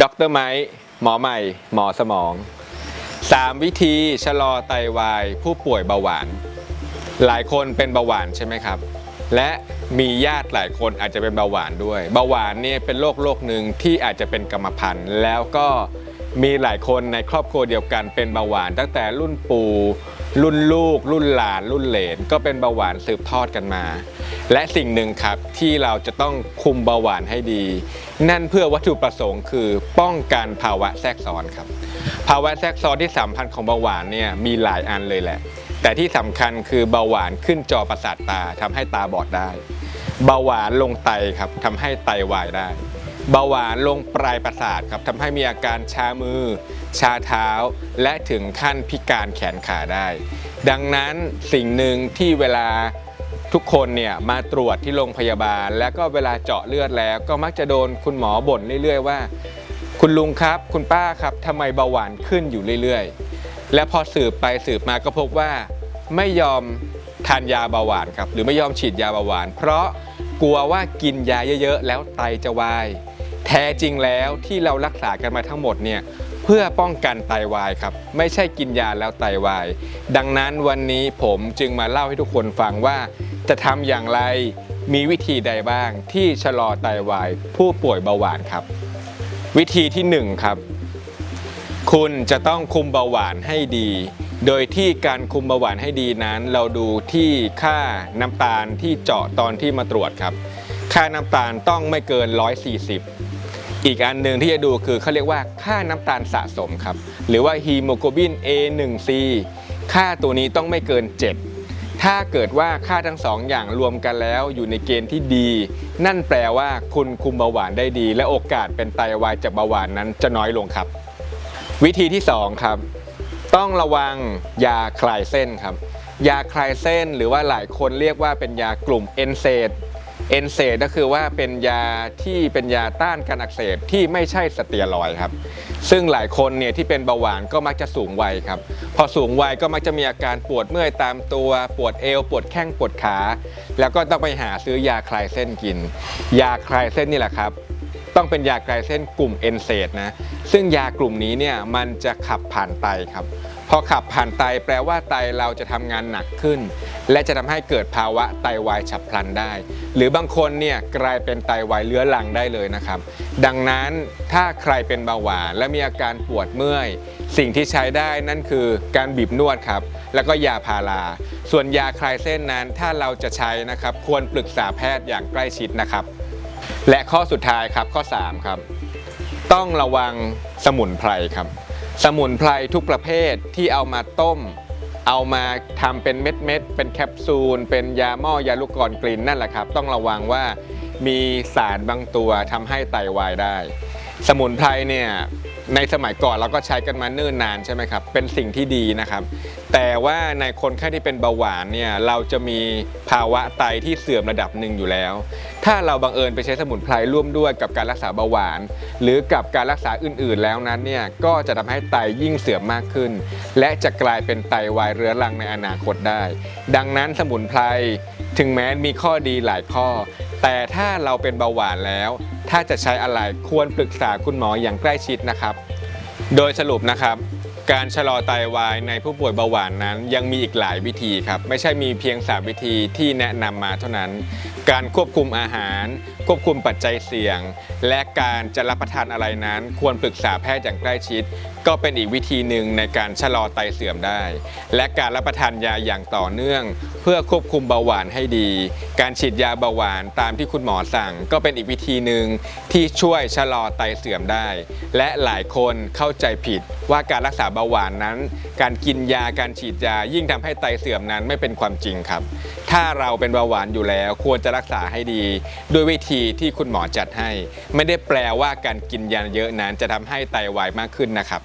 ดรไม้หมอใหม่ หมอสมอง 3 วิธีชะลอไตวาย ผู้ป่วยเบาหวาน หลายคนเป็นเบาหวานใช่ไหมครับ และมีญาติหลายคนอาจจะเป็นเบาหวานด้วย เบาหวานเนี่ยเป็นโรคโรคหนึ่งที่อาจจะเป็นกรรมพันธุ์แล้วก็ มีหลายคนในครอบครัวเดียวกันเป็นเบาหวาน ตั้งแต่รุ่นปู่รุ่นลูก รุ่นหลาน รุ่นเหลน ก็เป็นเบาหวานสืบทอดกันมา และสิ่งหนึ่งครับที่เราจะต้องคุมเบาหวานให้ดี นั่นเพื่อวัตถุประสงค์คือป้องกันภาวะแทรกซ้อนครับ ภาวะแทรกซ้อนที่สำคัญของเบาหวานเนี่ยมีหลายอันเลยแหละ แต่ที่สำคัญคือเบาหวานขึ้นจอประสาทตาทำให้ตาบอดได้ เบาหวานลงไตครับทำให้ไตวายได้ เบาหวานลงปลายประสาทครับทำให้มีอาการชามือ ชาเท้า และถึงขั้นพิการแขนขาได้ ดังนั้นสิ่งหนึ่งที่เวลาทุกคนเนี่ยมาตรวจที่โรงพยาบาล แล้วก็เวลาเจาะเลือดแล้ว ก็มักจะโดนคุณหมอบ่นเรื่อยๆว่า คุณลุงครับ คุณป้าครับทำไมเบาหวานขึ้นอยู่เรื่อยๆ และพอสืบไปสืบมาก็พบว่าไม่ยอมทานยาเบาหวานครับหรือไม่ยอมฉีดยาเบาหวาน เพราะกลัวว่ากินยาเยอะๆ แล้วไตจะวาย ท้จริงแล้วที่เรารักษากันมาทั้งหมดเนี่ยเพื่อป้องกันไตวายครับไม่ใช่กินยาแล้วไตวาย ดังนั้นวันนี้ผมจึงมาเล่าให้ทุกคนฟังว่า จะทำอย่างไรมีวิธีใดบ้างที่ชะลอไตวายผู้ป่วยเบาหวานครับ วิธีที่หนึ่งครับ คุณจะต้องคุมเบาหวานให้ดี โดยที่การคุมเบาหวานให้ดีนั้น เราดูที่ค่าน้ำตาลที่เจาะตอนที่มาตรวจครับ ค่าน้ำตาลต้องไม่เกิน 140 อีกอันหนึ่งที่จะดูคือเขาเรียกว่าค่าน้ำตาลสะสมครับ หรือว่าฮีโมโกลบิน A1C ค่าตัวนี้ต้องไม่เกิน 7 ถ้าเกิดว่าค่าทั้งสองอย่างรวมกันแล้วอยู่ในเกณฑ์ที่ดี นั่นแปลว่าคุณคุมเบาหวานได้ดี และโอกาสเป็นไตวายจากเบาหวานนั้นจะน้อยลงครับ วิธีที่ 2 ครับ ต้องระวังยาคลายเส้นครับ ยาคลายเส้นหรือว่าหลายคนเรียกว่าเป็นยากลุ่มเอนเซด เอนเซดก็คือว่าเป็นยาที่เป็นยาต้านการอักเสบที่ไม่ใช่สเตียรอยครับ ซึ่งหลายคนเนี่ยที่เป็นเบาหวานก็มักจะสูงวัยครับ พอสูงวัยก็มักจะมีอาการปวดเมื่อยตามตัว ปวดเอว ปวดแข้งปวดขา แล้วก็ต้องไปหาซื้อยาคลายเส้นกิน ยาคลายเส้นนี่แหละครับต้องเป็นยาคลายเส้นกลุ่มเอนเซดนะ ซึ่งยากลุ่มนี้เนี่ยมันจะขับผ่านไตครับ พอขับผ่านไตแปลว่าไตเราจะทำงานหนักขึ้น และจะทำให้เกิดภาวะไตวายฉับพลันได้ หรือบางคนเนี่ยกลายเป็นไตวายเรื้อรังได้เลยนะครับ ดังนั้นถ้าใครเป็นเบาหวานและมีอาการปวดเมื่อย สิ่งที่ใช้ได้นั่นคือการบีบนวดครับ แล้วก็ยาพาราส่วนยาคลายเส้นนั้นถ้าเราจะใช้นะครับควรปรึกษาแพทย์อย่างใกล้ชิดนะครับ และข้อสุดท้ายครับข้อ 3 ครับ ต้องระวังสมุนไพรครับ สมุนไพรทุกประเภทที่เอามาต้ม เอามาทำเป็นเม็ดเม็ดเป็นแคปซูล เป็นยาหม้อยาลูกกรอนกลิ่นนั่นแหละครับ ต้องระวังว่ามีสารบางตัวทำให้ไตวายได้ สมุนไพรเนี่ย ในสมัยก่อนเราก็ใช้กันมาเนิ่นนานใช่ไหมครับ เป็นสิ่งที่ดีนะครับ แต่ว่าในคนไข้ที่เป็นเบาหวานเนี่ยเราจะมีภาวะไตที่เสื่อมระดับหนึ่งอยู่แล้ว ถ้าเราบังเอิญไปใช้สมุนไพรร่วมด้วยกับการรักษาเบาหวาน หรือกับการรักษาอื่นๆแล้วนั้นเนี่ยก็จะทำให้ไตยิ่งเสื่อมมากขึ้น และจะกลายเป็นไตวายเรื้อรังในอนาคตได้ ดังนั้นสมุนไพรถึงแม้มีข้อดีหลายข้อ แต่ถ้าเราเป็นเบาหวานแล้ว ถ้าจะใช้อะไรควรปรึกษาคุณหมออย่างใกล้ชิดนะครับ โดยสรุปนะครับ การชะลอไตวายในผู้ป่วยเบาหวานนั้น ยังมีอีกหลายวิธีครับ ไม่ใช่มีเพียง 3 วิธีที่แนะนำมาเท่านั้น การควบคุมอาหาร ควบคุมปัจจัยเสี่ยง และการจะรับประทานอะไรนั้น ควรปรึกษาแพทย์อย่างใกล้ชิด ก็เป็นอีกวิธีหนึ่งในการชะลอไตเสื่อมได้ และการรับประทานยาอย่างต่อเนื่อง เพื่อควบคุมเบาหวานให้ดี การฉีดยาเบาหวานตามที่คุณหมอสั่ง ก็เป็นอีกวิธีหนึ่งที่ช่วยชะลอไตเสื่อมได้ และหลายคนเข้าใจผิดว่าการรักษาเบาหวานนั้น การกินยาการฉีดยา ยิ่งทำให้ไตเสื่อมนั้นไม่เป็นความจริงครับ ถ้าเราเป็นเบาหวานอยู่แล้ว ควรจะรักษาให้ดี ด้วยวิธีที่คุณหมอจัดให้ ไม่ได้แปลว่าการกินยาเยอะนั้น จะทำให้ไตวายมากขึ้นนะครับ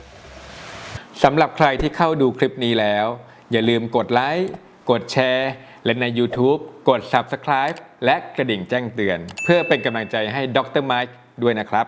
สำหรับใครที่เข้าดูคลิปนี้แล้ว อย่าลืมกดไลค์กดแชร์ และใน YouTube กด Subscribe และกระดิ่งแจ้งเตือน เพื่อเป็นกำลังใจให้ดรไมค์ด้วยนะครับ